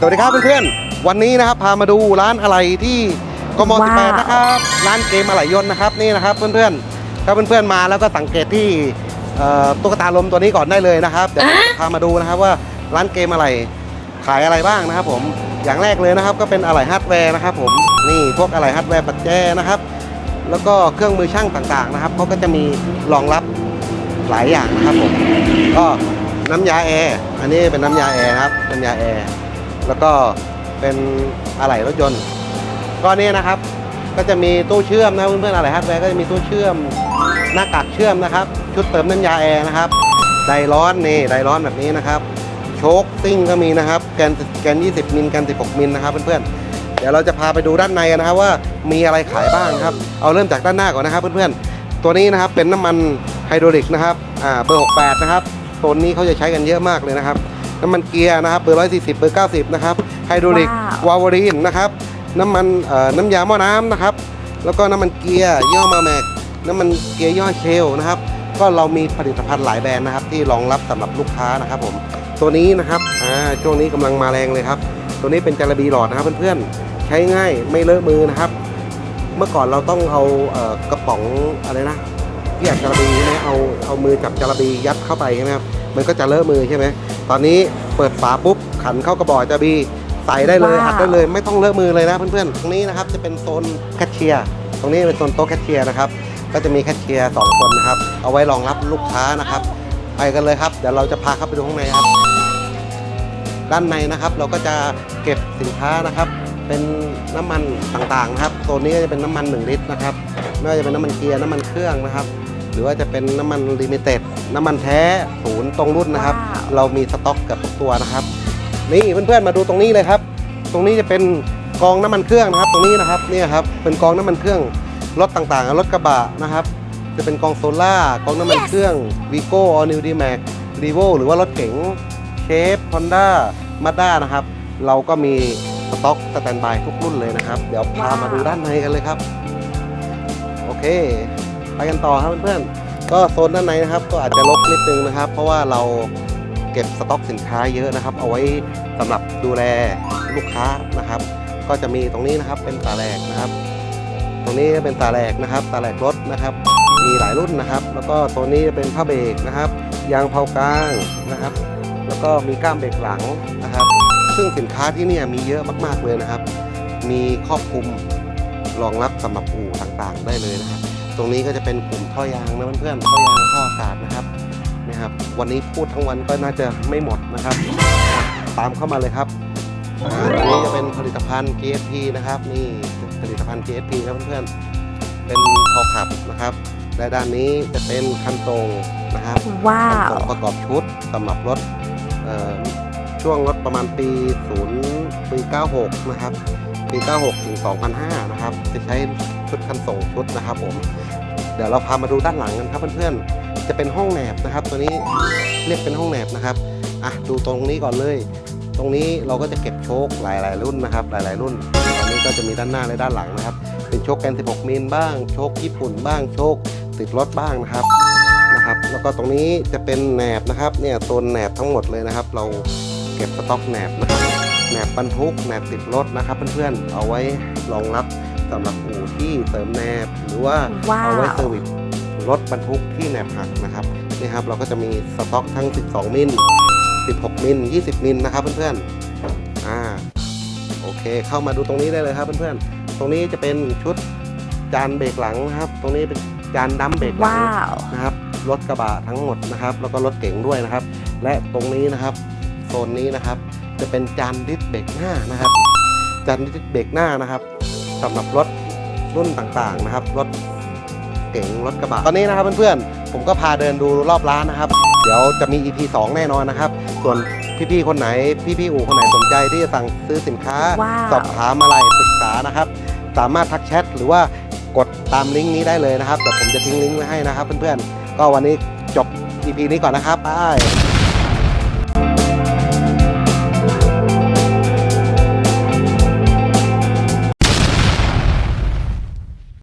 สวัสดีครับเพื่อนๆ วันนี้นะครับพามาดูร้านอะไรที่กมว้าว18นะครับร้านเกมอะไหล่ยนต์นะครับนี่นะครับเพื่อนๆถ้าเพื่อนๆมาแล้วก็สังเกตที่เอ่อตุ๊กตาลมตัวนี้ก่อนได้เลยนะครับเดี๋ยวผมจะพามาดูนะครับว่าร้านเกมอะไรขายอะไรบ้างนะครับ ผมอย่างแรกเลยนะครับก็เป็นอะไหล่ฮาร์ดแวร์นะครับ ผมนี่พวกอะไหล่ฮาร์ดแวร์ปัจแจนะครับ แล้วก็เครื่องมือช่างต่างๆนะครับเขาก็จะมีรองรับหลายอย่างนะครับผมก็น้ำยาแอร์อันนี้เป็นน้ำยาแอร์ครับน้ำยาแอร์ แล้วก็เป็นอะไหล่รถยนต์ ก็เนี่ยนะครับ ก็จะมีตู้เชื่อมนะเพื่อนๆอะไรฮาร์ดแวร์ก็จะมีตู้เชื่อม หน้ากากเชื่อมนะครับ ชุดเติมน้ำยาแอร์นะครับ ไดร้อนนี่ไดร้อนแบบนี้นะครับ โชคซิ่งก็มีนะครับแกนแกน 20 มิลแกน 16 มิลนะครับเพื่อนๆ เดี๋ยวเราจะพาไปดูด้านในนะครับว่ามีอะไรขายบ้างครับ เอาเริ่มจากด้านหน้าก่อนนะครับเพื่อนๆ ตัวนี้นะครับเป็นน้ำมันไฮดรอลิกนะครับ อ่าเบอร์ 68 นะครับตัวนี้เขาจะใช้กันเยอะมากเลยนะครับ น้ำมันเกียร์นะครับเบอร์140เบอร์90นะครับไฮดรอลิกว้าววาล์วรีนนะครับน้ำมันเอ่อน้ำยาหม้อน้ำนะครับ แล้วก็น้ำมันเกียร์ยี่ห้อมาแม็กน้ำมันเกียร์ยี่ห้อเชลนะครับ ก็เรามีผลิตภัณฑ์หลายแบรนด์นะครับ ที่รองรับสำหรับลูกค้านะครับผมตัวนี้นะครับอ่าช่วงนี้กำลังมาแรงเลยครับ ตัวนี้เป็นจาระบีหลอดนะครับเพื่อนๆใช้ง่ายไม่เลอะมือนะครับ เมื่อก่อนเราต้องเอาเอ่อกระป๋องอะไรนะที่อยากจาระบีใช่ไหมเอาเอามือจับจาระบียัดเข้าไปใช่ไหมครับมันก็จะเลอะมือใช่ไหม ตอนนี้เปิดฝาปุ๊บขันเข้ากระบอกจาระบีใส่ได้เลยว้าว อัดได้เลยไม่ต้องเลอะมือเลยนะเพื่อนๆตรงนี้นะครับจะเป็นโซนแคชเชียร์ตรงนี้เป็นโซนโต๊ะแคชเชียร์นะครับก็จะมีแคชเชียร์สองคนนะครับเอาไว้รองรับลูกค้านะครับไปกันเลยครับเดี๋ยวเราจะพาเข้าไปดูข้างในครับ ด้านในนะครับเราก็จะเก็บสินค้านะครับ เป็นน้ำมันต่างๆนะครับตัวนี้ก็จะเป็นน้ำมัน 1 ลิตรนะครับไม่ว่าจะเป็นน้ำมันเกียร์น้ำมันเครื่องนะครับห รือว่าจะเป็นน้ำมันลิมิเต็ดน้ำมันแท้ศูนย์ตรงรุ่นนะครับ ว้าว เรามีสต็อกเกับทุกตัวนะครับ นี่เพื่อนๆมาดูตรงนี้เลยครับ ตรงนี้จะเป็นกองน้ำมันเครื่องนะครับ ตรงนี้นะครับเนี่ยครับเป็นกองน้ำมันเครื่องรถต่างๆรถกระบะนะครับ จะเป็นกองโซล่ากองน้ำมัน Yes เครื่องวีโก้ออนิวดีแม็กรีโวหรือว่ารถเก๋งเชฟฮอนด้ามาด้านะครับ เราก็มีสต็อกสแตนบายทุกรุ่นเลยนะครับ เดี๋ยวพามาดูด้านในกันเลยครับ โอเค ไปกันต่อครับเพื่อนๆก็โซนด้านในนะครับ ก็อาจจะรกนิดนึงนะครับ เพราะว่าเราเก็บสต็อกสินค้าเยอะนะครับ เอาไว้สำหรับดูแลลูกค้านะครับ ก็จะมีตรงนี้นะครับเป็นตาแหลกนะครับ ตรงนี้เป็นตาแหลกนะครับ ตาแหลกรถนะครับ มีหลายรุ่นนะครับ แล้วก็ตัวนี้จะเป็นผ้าเบรกนะครับยางเผากลางนะครับ แล้วก็มีก้ามเบรกหลังนะครับ ซึ่งสินค้าที่นี่มีเยอะมากๆเลยนะครับ มีครอบคลุมรองรับสำหรับอู่ต่างๆ ได้เลยนะครับ รงนี้ก็จะเป็นกลุ่มท่อยางนะเพื่อนๆท่อยางท่ออากาศนะครับนี่ครับ วันนี้พูดทั้งวันก็น่าจะไม่หมดนะครับอะตามเข้ามาเลยครับอ่าตรงนี้จะเป็นผลิตภัณฑ์ GSP นะครับนี่ผลิตภัณฑ์ GSP ครับเพื่อนๆเป็นพอขับนะครับและด้านนี้จะเป็นคันตรงนะครับว้าคันตวรงประกอบชุดสำหรับรถเอ่อช่วงรถประมาณปี 0 ปี 96 นะครับ ปี 96 ถึง 2005 นะครับ จะใช้ชุดคันส่งชุดนะครับผม เดี๋ยวเราพามาดูด้านหลังกันครับเพื่อนๆ จะเป็นห้องแหนบนะครับ ตัวนี้เรียกเป็นห้องแหนบนะครับ อะ ดูตรงนี้ก่อนเลย ตรงนี้เราก็จะเก็บโชคหลายๆรุ่นนะครับ หลายๆ รุ่น ตอนนี้ก็จะมีด้านหน้าและด้านหลังนะครับ เป็นโชคแกน 16 มิลบ้าง โชคญี่ปุ่นบ้าง โชคติดรถบ้างนะครับ นะครับ แล้วก็ตรงนี้จะเป็นแหนบนะครับ เนี่ยโซนแหนบทั้งหมดเลยนะครับ เราเก็บสต็อกแหนบนะครับ แหนบบรรทุกแหนบติดรถนะครับเพื่อนๆ เอาไว้รองรับสำหรับอู่ที่เสริมแหนบหรือว่าว้าเอาไว้วเซอร์วิสรถบรรทุกที่แหนบหักนะครับนี่ครับเราก็จะมีสต็อกทั้ง 12 มิล 16 มิล 20 มิลนะครับเพื่อนๆอ่าโอเคเข้ามาดูตรงนี้ได้เลยครับเพื่อนๆ ตรงนี้จะเป็นชุดจานเบรกหลังนะครับ ตรงนี้เป็นจานดัมเบรกหลังว้าวนะครับรถกระบะทั้งหมดนะครับ แล้วก็รถเก๋งด้วยนะครับ และตรงนี้นะครับโซนนี้นะครับ จะเป็นจานดิสเบรกหน้านะครับจานดิสเบรกหน้านะครับสำหรับรถรุ่นต่างๆนะครับ รถเก๋งรถกระบะตอนนี้นะครับเพื่อนๆผมก็พาเดินดูรอบร้านนะครับ เดี๋ยวจะมี EP 2 แน่นอนนะครับ ส่วนพี่ๆคนไหนพี่ๆอู่คนไหนสนใจที่จะสั่งซื้อสินค้าว้าวสอบถามอะไรปรึกษานะครับ สามารถทักแชทหรือว่ากดตามลิงก์นี้ได้เลยนะครับเดี๋ยวผมจะทิ้งลิงก์ไว้ให้นะครับ เพื่อนๆก็วันนี้จบ EP นี้ก่อนนะครับบาย